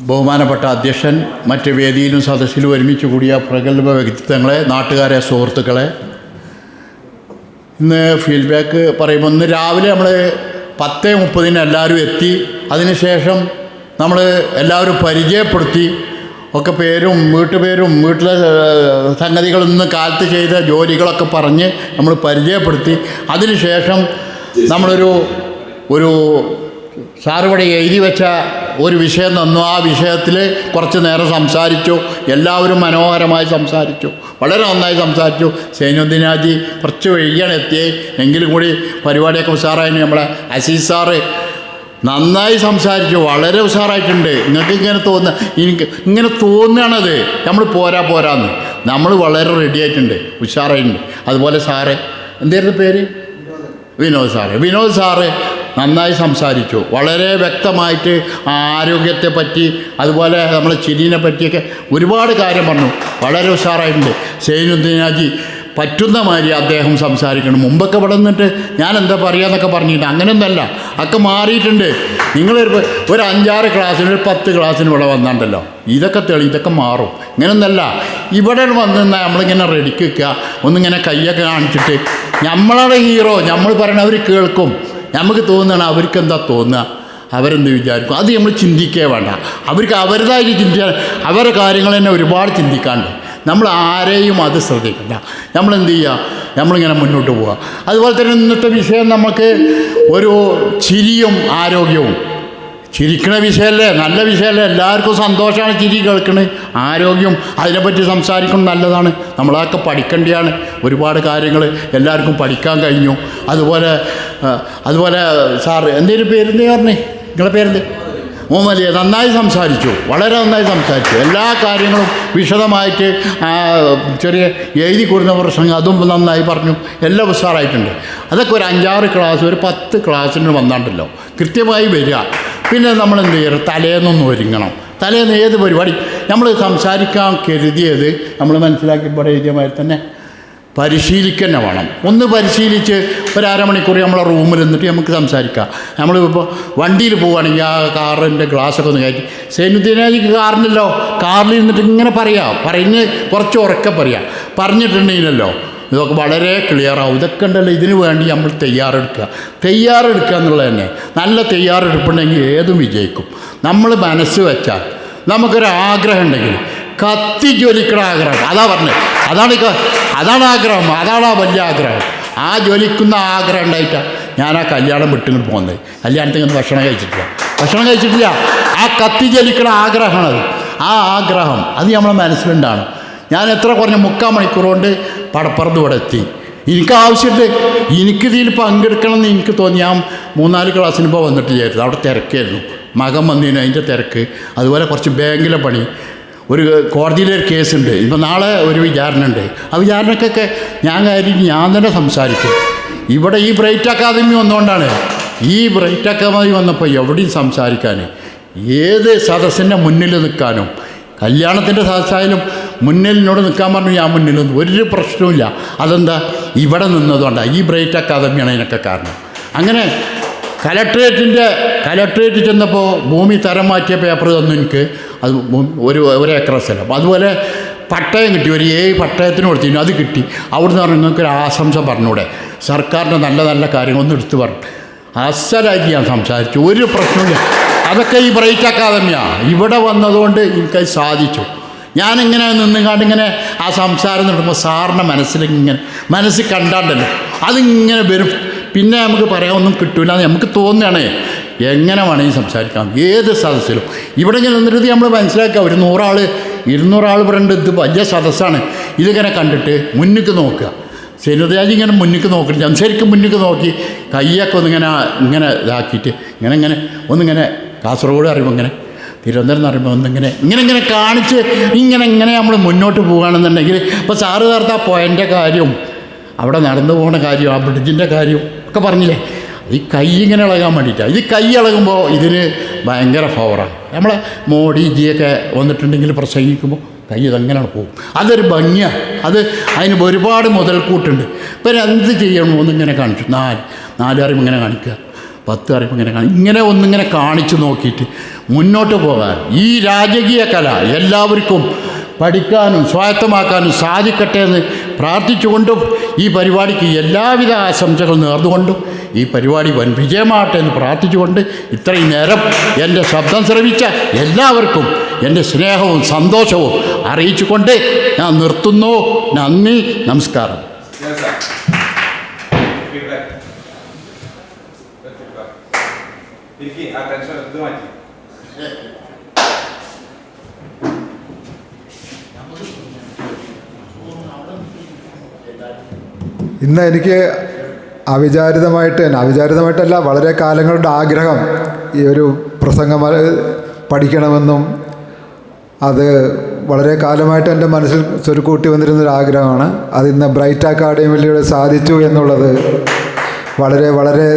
ബഹുമാനപ്പെട്ട അധ്യക്ഷൻ മറ്റ് വേദിയിലും സദസ്സിലും ഒരുമിച്ച് കൂടിയ പ്രഗത്ഭ വ്യക്തിത്വങ്ങളെ നാട്ടുകാരെ സുഹൃത്തുക്കളെ. ഇന്ന് ഫീഡ്ബാക്ക് പറയുമ്പോൾ ഇന്ന് രാവിലെ നമ്മൾ പത്ത് മുപ്പതിന് എല്ലാവരും എത്തി. അതിനുശേഷം നമ്മൾ എല്ലാവരും പരിചയപ്പെടുത്തി. ഒക്കെ പേരും വീട്ടുപേരും വീട്ടിലെ സംഗതികളിൽ നിന്ന് കാലത്ത് ചെയ്ത ജോലികളൊക്കെ പറഞ്ഞ് നമ്മൾ പരിചയപ്പെടുത്തി. അതിനുശേഷം നമ്മളൊരു ഒരു സാറിവിടെ എഴുതി വെച്ച ഒരു വിഷയം തന്നു. ആ വിഷയത്തിൽ കുറച്ച് നേരം സംസാരിച്ചു. എല്ലാവരും മനോഹരമായി സംസാരിച്ചു. വളരെ നന്നായി സംസാരിച്ചു. സൈനുദ്ദീനാജി കുറച്ച് വൈകിയാണ് എങ്കിലും കൂടി പരിപാടിയൊക്കെ ഉഷാറായി നമ്മളെ അസീസ് സാറ് നന്നായി സംസാരിച്ചു. വളരെ ഉഷാറായിട്ടുണ്ട്. നിങ്ങൾക്ക് ഇങ്ങനെ തോന്നുക എനിക്ക് ഇങ്ങനെ തോന്നുകയാണത്. നമ്മൾ പോരാ പോരാന്ന്. നമ്മൾ വളരെ റെഡി ആയിട്ടുണ്ട്. ഉഷാറായിട്ടുണ്ട്. അതുപോലെ സാറ് എന്തായിരുന്നു പേര്? വിനോദ് സാറ്. വിനോദ് സാറ് നന്നായി സംസാരിച്ചു. വളരെ വ്യക്തമായിട്ട് ആരോഗ്യത്തെ പറ്റി അതുപോലെ നമ്മളെ ചിരിനെ പറ്റിയൊക്കെ ഒരുപാട് കാര്യം പറഞ്ഞു. വളരെ ഉഷാറായിട്ടുണ്ട്. സൈനുദ്ദീനാജി പറ്റുന്ന മാതിരി അദ്ദേഹം സംസാരിക്കണം. മുമ്പൊക്കെ ഇവിടെ നിന്നിട്ട് ഞാൻ എന്താ പറയുക എന്നൊക്കെ പറഞ്ഞിട്ട് അങ്ങനെയൊന്നല്ല. ഒക്കെ മാറിയിട്ടുണ്ട്. നിങ്ങളൊരു ഒരു അഞ്ചാറ് ക്ലാസ്സിന് ഒരു പത്ത് ക്ലാസ്സിന് ഇവിടെ വന്നാണ്ടല്ലോ. ഇതൊക്കെ തെളി ഇതൊക്കെ മാറും. ഇങ്ങനെയൊന്നല്ല. ഇവിടെ വന്ന് നിന്നാൽ നമ്മളിങ്ങനെ റെഡിക്ക് വെക്കുക ഒന്നിങ്ങനെ കയ്യൊക്കെ കാണിച്ചിട്ട്. നമ്മളാണ് ഹീറോ നമ്മൾ പറയണവർ കേൾക്കും. നമുക്ക് തോന്നുകയാണ് അവർക്ക് എന്താ തോന്നുക? അവരെന്ത് വിചാരിക്കും? അത് നമ്മൾ ചിന്തിക്കേ വേണ്ട. അവർക്ക് അവരുതായിട്ട് ചിന്തിക്കാൻ അവരുടെ കാര്യങ്ങൾ തന്നെ ഒരുപാട് ചിന്തിക്കാണ്ട് നമ്മൾ ആരെയും അത് ശ്രദ്ധിക്കണ്ട. നമ്മളെന്ത് ചെയ്യുക? നമ്മളിങ്ങനെ മുന്നോട്ട് പോവുക. അതുപോലെ തന്നെ ഇന്നത്തെ വിഷയം നമുക്ക് ഒരു ചിരിയും ആരോഗ്യവും. ചിരിക്കണ വിഷയമല്ലേ? നല്ല വിഷയമല്ലേ? എല്ലാവർക്കും സന്തോഷമാണ് ചിരി കേൾക്കണത് ആരോഗ്യം അതിനെപ്പറ്റി സംസാരിക്കുന്നത് നല്ലതാണ്. നമ്മളതൊക്കെ പഠിക്കേണ്ടതാണ്. ഒരുപാട് കാര്യങ്ങൾ എല്ലാവർക്കും പഠിക്കാൻ കഴിഞ്ഞു. അതുപോലെ അതുപോലെ സാർ എന്തേലും പേരെന്തേ പറഞ്ഞേ? നിങ്ങളെ പേരെന്ത്? മോമലിയ നന്നായി സംസാരിച്ചു വളരെ നന്നായി സംസാരിച്ചു. എല്ലാ കാര്യങ്ങളും വിശദമായിട്ട് ചെറിയ എഴുതി കൊടുത്ത പ്രശ്നങ്ങൾ അതും നന്നായി പറഞ്ഞു. എല്ലാം ഉഷാറായിട്ടുണ്ട്. അതൊക്കെ ഒരു അഞ്ചാറ് ക്ലാസ് ഒരു പത്ത് ക്ലാസ്സിന് വന്നാണ്ടല്ലോ. കൃത്യമായി വരിക. പിന്നെ നമ്മൾ എന്ത് ചെയ്യണം? തലേന്നൊന്ന് ഒരുങ്ങണം. തലേന്ന് ഏത് പരിപാടി? നമ്മൾ സംസാരിക്കാൻ കരുതിയത് നമ്മൾ മനസ്സിലാക്കി എഴുതിയ മാതിരി തന്നെ പരിശീലിക്കുക വേണം. ഒന്ന് പരിശീലിച്ച് ഒരു അരമണിക്കൂർ നമ്മളെ റൂമിൽ നിന്നിട്ട് നമുക്ക് സംസാരിക്കാം. നമ്മളിപ്പോൾ വണ്ടിയിൽ പോവുകയാണെങ്കിൽ ആ കാറിന്റെ ഗ്ലാസ്സൊക്കെ ഒന്ന് കയറ്റി സൈനുദ്ദീനാജിക്ക് കാറിനല്ലോ കാറിൽ നിന്നിട്ട് ഇങ്ങനെ പറയാം. പറഞ്ഞ് കുറച്ച് ഉറക്കെ പറയാം. പറഞ്ഞിട്ടുണ്ടെങ്കിലല്ലോ ഇതൊക്കെ വളരെ ക്ലിയർ ആവും. ഇതൊക്കെ ഉണ്ടല്ലോ ഇതിന് വേണ്ടി നമ്മൾ തയ്യാറെടുക്കുക. തയ്യാറെടുക്കുക എന്നുള്ളത് തന്നെ. നല്ല തയ്യാറെടുപ്പുണ്ടെങ്കിൽ ഏതും വിജയിക്കും. നമ്മൾ മനസ്സ് വെച്ചാൽ നമുക്കൊരാഗ്രഹം ഉണ്ടെങ്കിൽ കത്തി ജ്വലിക്കണ ആഗ്രഹം. അതാ പറഞ്ഞത്. അതാണ് അതാണ് ആഗ്രഹം അതാണ് ആ വലിയ ആഗ്രഹം. ആ ജ്വലിക്കുന്ന ആഗ്രഹം ഉണ്ടായിട്ടാണ് ഞാൻ ആ കല്യാണം വിട്ടിങ്ങോട്ട് പോകുന്നത് കല്യാണത്തിൽ നിന്ന് ഭക്ഷണം കഴിച്ചിട്ടില്ല. ഭക്ഷണം കഴിച്ചിട്ടില്ല. ആ കത്തി ജ്വലിക്കണ ആഗ്രഹമാണത് ആ ആഗ്രഹം അത് നമ്മളെ മനസ്സിലുണ്ടാണ്. ഞാൻ എത്ര കുറഞ്ഞ മുക്കാൽ മണിക്കൂർ കൊണ്ട് പടപ്പുറത്ത് ഇവിടെ എത്തി. എനിക്ക് ആവശ്യമുണ്ട്. എനിക്കിതിൽ പങ്കെടുക്കണം എന്ന് എനിക്ക് തോന്നി. ഞാൻ മൂന്നാൽ ക്ലാസ്സിന് ഇപ്പോൾ വന്നിട്ടില്ലായിരുന്നു അവിടെ തിരക്കായിരുന്നു. മകൻ വന്നതിന് അതിന്റെ തിരക്ക്. അതുപോലെ കുറച്ച് ബാങ്കിലെ പണി. ഒരു കോടതിയിലെ ഒരു കേസുണ്ട്. ഇപ്പം നാളെ ഒരു വിചാരണ ഉണ്ട് ആ വിചാരണക്കൊക്കെ ഞാൻ കാര്യം ഞാൻ തന്നെ സംസാരിക്കും. ഇവിടെ ഈ ബ്രൈറ്റ് അക്കാദമി വന്നുകൊണ്ടാണ് ഈ ബ്രൈറ്റ് അക്കാദമി വന്നപ്പോൾ എവിടെയും സംസാരിക്കാൻ ഏത് സദസ്സിന്റെ മുന്നിൽ നിൽക്കാനും കല്യാണത്തിന്റെ സദസ്സായാലും മുന്നിൽ എന്നോട് നിൽക്കാൻ പറഞ്ഞു ഞാൻ മുന്നിൽ ഒരു പ്രശ്നവുമില്ല. അതെന്താ? ഇവിടെ നിന്നതുകൊണ്ടാണ് ഈ ബ്രൈറ്റ് അക്കാദമിയാണ് അതിനൊക്കെ കാരണം. അങ്ങനെ കലക്ട്രേറ്റിന്റെ കലക്ട്രേറ്റ് ചെന്നപ്പോൾ ഭൂമി തരം മാറ്റിയ പേപ്പർ തന്നു എനിക്ക്. അത് ഒരു ഒരു ഏക്കർ സ്ഥലം. അതുപോലെ പട്ടയം കിട്ടി ഒരു ഏഴ് പട്ടയത്തിന് കൊടുത്തിരുന്നു അത് കിട്ടി. അവിടുന്ന് പറഞ്ഞു നിങ്ങൾക്ക് ഒരു ആശംസ പറഞ്ഞൂടെ. സർക്കാരിന്റെ നല്ല നല്ല കാര്യങ്ങളൊന്നും എടുത്തു പറഞ്ഞു. അസലാക്കി ഞാൻ സംസാരിച്ചു. ഒരു പ്രശ്നമില്ല അതൊക്കെ ഈ ബ്രൈറ്റ് അക്കാദമിയാണ് ഇവിടെ വന്നതുകൊണ്ട് എനിക്കത് സാധിച്ചു. ഞാനിങ്ങനെ നിന്നുകാണ്ട് ഇങ്ങനെ ആ സംസാരം നടത്തുമ്പോൾ സാറിന്റെ മനസ്സിലിങ്ങനെ മനസ്സിൽ കണ്ടാണ്ടല്ലോ. അതിങ്ങനെ വരും. പിന്നെ നമുക്ക് പറയാനൊന്നും കിട്ടൂല എന്ന് നമുക്ക് തോന്നുകയാണ്. എങ്ങനെ വേണമെങ്കിൽ സംസാരിക്കാം. ഏത് സദസ്സിലും. ഇവിടെ ഇങ്ങനെ നിന്നിട്ട് നമ്മൾ മനസ്സിലാക്കുക ഒരു നൂറാൾ ഇരുന്നൂറാൾ പറയേണ്ട ഇത് വലിയ സദസ്സാണ്. ഇതിങ്ങനെ കണ്ടിട്ട് മുന്നിക്ക് നോക്കുക. സെനുദാജി ഇങ്ങനെ മുന്നിക്ക് നോക്കണം ഞാൻ ശരിക്കും മുന്നിക്ക് നോക്കി കയ്യൊക്കെ ഒന്നിങ്ങനെ ഇങ്ങനെ ഇതാക്കിയിട്ട് ഇങ്ങനെ ഇങ്ങനെ ഒന്നിങ്ങനെ കാസർഗോഡ് അറിയുമ്പോൾ ഇങ്ങനെ തിരുവനന്തപുരം എന്ന് പറയുമ്പോൾ ഒന്നിങ്ങനെ ഇങ്ങനെ ഇങ്ങനെ കാണിച്ച് ഇങ്ങനെ ഇങ്ങനെ നമ്മൾ മുന്നോട്ട് പോകുകയാണെന്നുണ്ടെങ്കിൽ ഇപ്പോൾ സാറ് നേരത്തെ ആ പോയിന്റെ കാര്യവും അവിടെ നടന്നു പോകുന്ന കാര്യവും ആ ബ്രിഡ്ജിന്റെ കാര്യവും ഒക്കെ പറഞ്ഞില്ലേ? ഈ കൈ ഇങ്ങനെ ഇളകാൻ വേണ്ടിയിട്ടാണ് ഈ കൈ ഇളകുമ്പോൾ ഇതിന് ഭയങ്കര പവറാണ് നമ്മളെ മോഡിജിയൊക്കെ വന്നിട്ടുണ്ടെങ്കിൽ പ്രസംഗിക്കുമ്പോൾ കൈ ഇതങ്ങനെയാണ് പോകും. അതൊരു ഭംഗിയാണ് അത് അതിന് ഒരുപാട് മുതൽക്കൂട്ടുണ്ട്. ഇപ്പം എന്ത് ചെയ്യണം ഒന്നിങ്ങനെ കാണിച്ചു. നാല്. നാല് അറിയുമ്പോൾ ഇങ്ങനെ കാണിക്കുക. പത്ത് അറിയുമ്പോൾ ഇങ്ങനെ കാണിക്കുക. ഇങ്ങനെ ഒന്നിങ്ങനെ കാണിച്ചു നോക്കിയിട്ട് മുന്നോട്ട് പോകാൻ. ഈ രാജകീയ കല എല്ലാവർക്കും പഠിക്കാനും സ്വായത്തമാക്കാനും സാധിക്കട്ടെ എന്ന് പ്രാർത്ഥിച്ചുകൊണ്ടും ഈ പരിപാടിക്ക് എല്ലാവിധ ആശംസകൾ നേർന്നുകൊണ്ടും ഈ പരിപാടി വൻ വിജയമാകട്ടെ എന്ന് പ്രാർത്ഥിച്ചുകൊണ്ട് ഇത്രയും നേരം എന്റെ ശബ്ദം ശ്രമിച്ച എല്ലാവർക്കും എന്റെ സ്നേഹവും സന്തോഷവും അറിയിച്ചുകൊണ്ട് ഞാൻ നിർത്തുന്നു. നന്ദി നമസ്കാരം. ഇന്ന് എനിക്ക് അവിചാരിതമായിട്ട് തന്നെ അവിചാരിതമായിട്ടല്ല വളരെ കാലങ്ങളുടെ ആഗ്രഹം ഈ ഒരു പ്രസംഗം പഠിക്കണമെന്നും അത് വളരെ കാലമായിട്ട് എന്റെ മനസ്സിൽ സ്വരുക്കൂട്ടി വന്നിരുന്നൊരു ആഗ്രഹമാണ്. അത് ഇന്ന് ബ്രൈറ്റ് അക്കാഡമിയിലൂടെ സാധിച്ചു എന്നുള്ളത് വളരെ വളരെ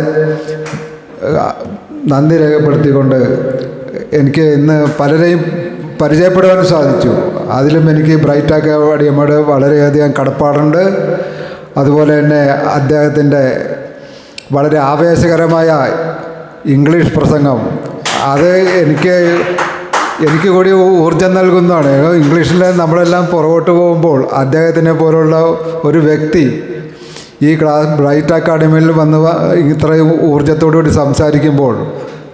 നന്ദി രേഖപ്പെടുത്തിക്കൊണ്ട് എനിക്ക് ഇന്ന് പലരെയും പരിചയപ്പെടുവാനും സാധിച്ചു. അതിലും എനിക്ക് ബ്രൈറ്റ് വടിയമ്മയോട് വളരെയധികം കടപ്പാടുണ്ട്. അതുപോലെ തന്നെ അദ്ദേഹത്തിന്റെ വളരെ ആവേശകരമായ ഇംഗ്ലീഷ് പ്രസംഗം. അത് എനിക്ക് എനിക്ക് കൂടി ഊർജം നൽകുന്നതാണ്. ഇംഗ്ലീഷിൽ നമ്മളെല്ലാം പുറകോട്ട് പോകുമ്പോൾ അദ്ദേഹത്തിനെ പോലുള്ള ഒരു വ്യക്തി ഈ ക്ലാസ് ബ്രൈറ്റ് അക്കാഡമിയിൽ വന്ന് ഇത്രയും ഊർജത്തോടു കൂടി സംസാരിക്കുമ്പോൾ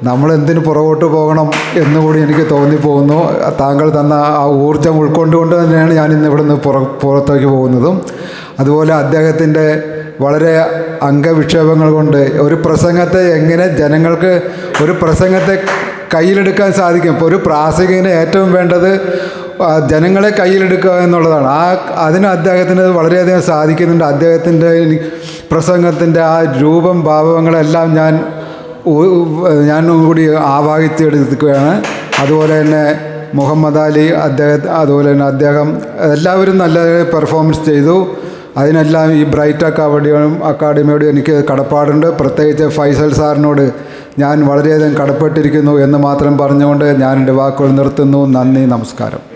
നമ്മൾ എന്തിനു പുറകോട്ട് പോകണം എന്നുകൂടി എനിക്ക് തോന്നിപ്പോകുന്നു. താങ്കൾ തന്ന ആ ഊർജം ഉൾക്കൊണ്ടുകൊണ്ട് തന്നെയാണ് ഞാൻ ഇന്ന് ഇവിടുന്ന് പുറ പുറത്തേക്ക് പോകുന്നതും. അതുപോലെ അദ്ദേഹത്തിന്റെ വളരെ അംഗവിക്ഷേപങ്ങൾ കൊണ്ട് ഒരു പ്രസംഗത്തെ എങ്ങനെ ജനങ്ങൾക്ക് ഒരു പ്രസംഗത്തെ കയ്യിലെടുക്കാൻ സാധിക്കും. ഇപ്പോൾ ഒരു പ്രാസംഗികന് ഏറ്റവും വേണ്ടത് ജനങ്ങളെ കയ്യിലെടുക്കുക എന്നുള്ളതാണ്. ആ അതിന് അദ്ദേഹത്തിന് വളരെയധികം സാധിക്കുന്നുണ്ട്. അദ്ദേഹത്തിന്റെ പ്രസംഗത്തിന്റെ ആ രൂപം ഭാവങ്ങളെല്ലാം ഞാൻ ഞാൻ കൂടി ആവാഹിച്ചെടുക്കുകയാണ് അതുപോലെ തന്നെ മുഹമ്മദ് അലി അദ്ദേഹം അതുപോലെ തന്നെ അദ്ദേഹം എല്ലാവരും നല്ല പെർഫോമൻസ് ചെയ്തു. അതിനെല്ലാം ഈ ബ്രൈറ്റ് അക്കാഡമിയോടും അക്കാഡമിയോട് എനിക്ക് കടപ്പാടുണ്ട്. പ്രത്യേകിച്ച് ഫൈസൽ സാറിനോട് ഞാൻ വളരെയധികം കടപ്പെട്ടിരിക്കുന്നു എന്ന് മാത്രം പറഞ്ഞുകൊണ്ട് ഞാൻ എന്റെ വാക്കുകൾ നിർത്തുന്നു. നന്ദി നമസ്കാരം.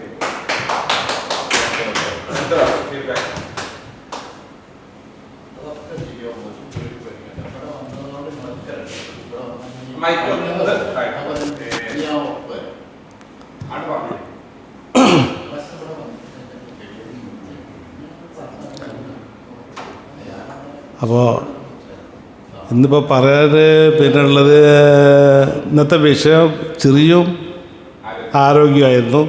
അപ്പോൾ ഇന്നിപ്പോൾ പറയാൻ പിന്നെ ഉള്ളത് ഇന്നത്തെ വിഷയം ചെറിയും ആരോഗ്യമായിരുന്നു.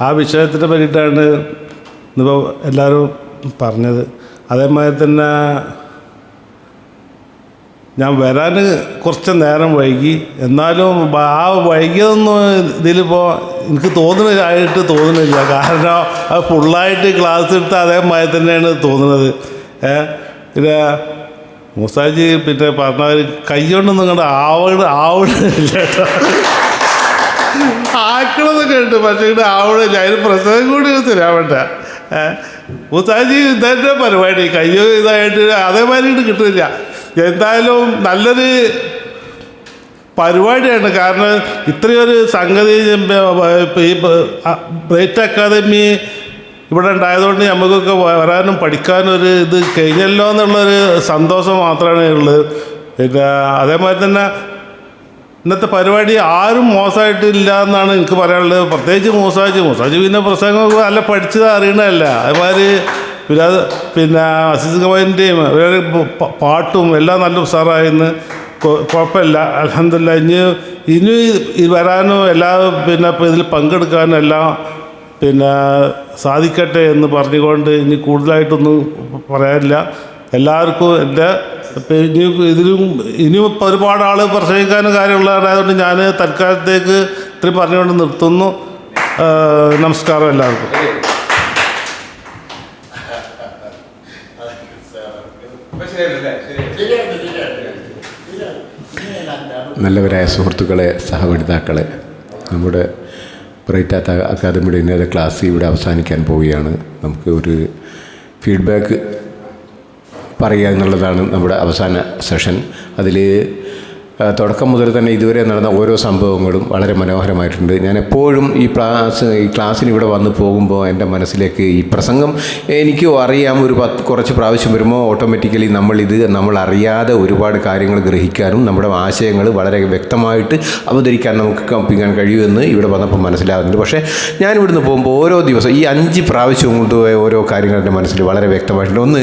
ആ വിഷയത്തിനെ പറ്റിയിട്ടാണ് ഇന്നിപ്പോൾ എല്ലാവരും പറഞ്ഞത്. അതേമാതിരി തന്നെ ഞാൻ വരാൻ കുറച്ച് നേരം വൈകി. എന്നാലും ആ വൈകിയതൊന്നും ഇതിലിപ്പോൾ എനിക്ക് തോന്നുന്നതായിട്ട് തോന്നുന്നില്ല. കാരണം അത് ഫുള്ളായിട്ട് ക്ലാസ് എടുത്ത അതേമാതിരി തന്നെയാണ് തോന്നുന്നത്. ഏ? പിന്നെ മുസാജി പിന്നെ പറഞ്ഞ കൈ നിങ്ങളുടെ ആവണ ആവണില്ല കേട്ടോ. ആക്കണമെന്നൊക്കെ ഉണ്ട് പക്ഷേ ഇവിടെ ആവണില്ല അതിന് പ്രശ്നം കൂടി തരാവണ്ട മൂസാജി ഇതന്നെ പരിപാടി? കയ്യോ ഇതായിട്ട് അതേമാതിരി കിട്ടില്ല. എന്തായാലും നല്ലൊരു പരിപാടിയാണ്. കാരണം ഇത്രയൊരു സംഗതി ഈ ബ്രേറ്റ് അക്കാദമി ഇവിടെ ഉണ്ടായതുകൊണ്ട് നമുക്കൊക്കെ വരാനും പഠിക്കാനും ഒരു ഇത് കഴിഞ്ഞല്ലോ എന്നുള്ളൊരു സന്തോഷം മാത്രമാണ് ഉള്ളത്. പിന്നെ അതേമാതിരി തന്നെ ഇന്നത്തെ പരിപാടി ആരും മോശമായിട്ടില്ല എന്നാണ് എനിക്ക് പറയാനുള്ളത്. പ്രത്യേകിച്ച് മൂസാജി. മൂസാജി പിന്നെ പ്രസംഗം അല്ല പഠിച്ചത് അറിയണമല്ല അതേമാതിരി പിന്നെ അത് പിന്നെ അസീസ് ഗവൈന്റെയും പാട്ടും എല്ലാം നല്ല ഉഷാറായിരുന്നു. കുഴപ്പമില്ല. അലഹമില്ല ഇനി ഇനി വരാനും എല്ലാ പിന്നെ ഇതിൽ പങ്കെടുക്കാനും എല്ലാം പിന്നെ സാധിക്കട്ടെ എന്ന് പറഞ്ഞുകൊണ്ട് ഇനി കൂടുതലായിട്ടൊന്നും പറയാനില്ല. എല്ലാവർക്കും എന്റെ ഇനി ഇതിലും ഇനിയും ഒരുപാട് ആൾ പ്രസംഗിക്കാനും കാര്യമുള്ളതായതുകൊണ്ട് ഞാൻ തൽക്കാലത്തേക്ക് ഇത്രയും പറഞ്ഞുകൊണ്ട് നിർത്തുന്നു. നമസ്കാരം എല്ലാവർക്കും. നല്ലവരായ സുഹൃത്തുക്കളെ സഹപഠിതാക്കളെ നമ്മുടെ ബ്രൈറ്റ് അക്കാദമിയുടെ ഇന്നത്തെ ക്ലാസ് ഇവിടെ അവസാനിക്കാൻ പോവുകയാണ്. നമുക്ക് ഒരു ഫീഡ്ബാക്ക് പറയുക എന്നുള്ളതാണ് നമ്മുടെ അവസാന സെഷൻ. അതിൽ തുടക്കം മുതൽ തന്നെ ഇതുവരെ നടന്ന ഓരോ സംഭവങ്ങളും വളരെ മനോഹരമായിട്ടുണ്ട്. ഞാൻ എപ്പോഴും ഈ ക്ലാസ് ഈ ക്ലാസ്സിന് ഇവിടെ വന്ന് പോകുമ്പോൾ എന്റെ മനസ്സിലേക്ക് ഈ പ്രസംഗം എനിക്കും അറിയാം ഒരു പത്ത് കുറച്ച് പ്രാവശ്യം വരുമ്പോൾ ഓട്ടോമാറ്റിക്കലി നമ്മളിത് നമ്മൾ അറിയാതെ ഒരുപാട് കാര്യങ്ങൾ ഗ്രഹിക്കാനും നമ്മുടെ ആശയങ്ങൾ വളരെ വ്യക്തമായിട്ട് അവതരിക്കാൻ നമുക്ക് കമ്പിക്കാൻ കഴിയുമെന്ന് ഇവിടെ വന്നപ്പോൾ മനസ്സിലാകുന്നുണ്ട് പക്ഷേ ഞാൻ ഇവിടുന്ന് പോകുമ്പോൾ ഓരോ ദിവസം ഈ അഞ്ച് പ്രാവശ്യം കൊണ്ടുപോയ ഓരോ കാര്യങ്ങൾ എന്റെ മനസ്സിൽ വളരെ വ്യക്തമായിട്ടുണ്ട്. ഒന്ന്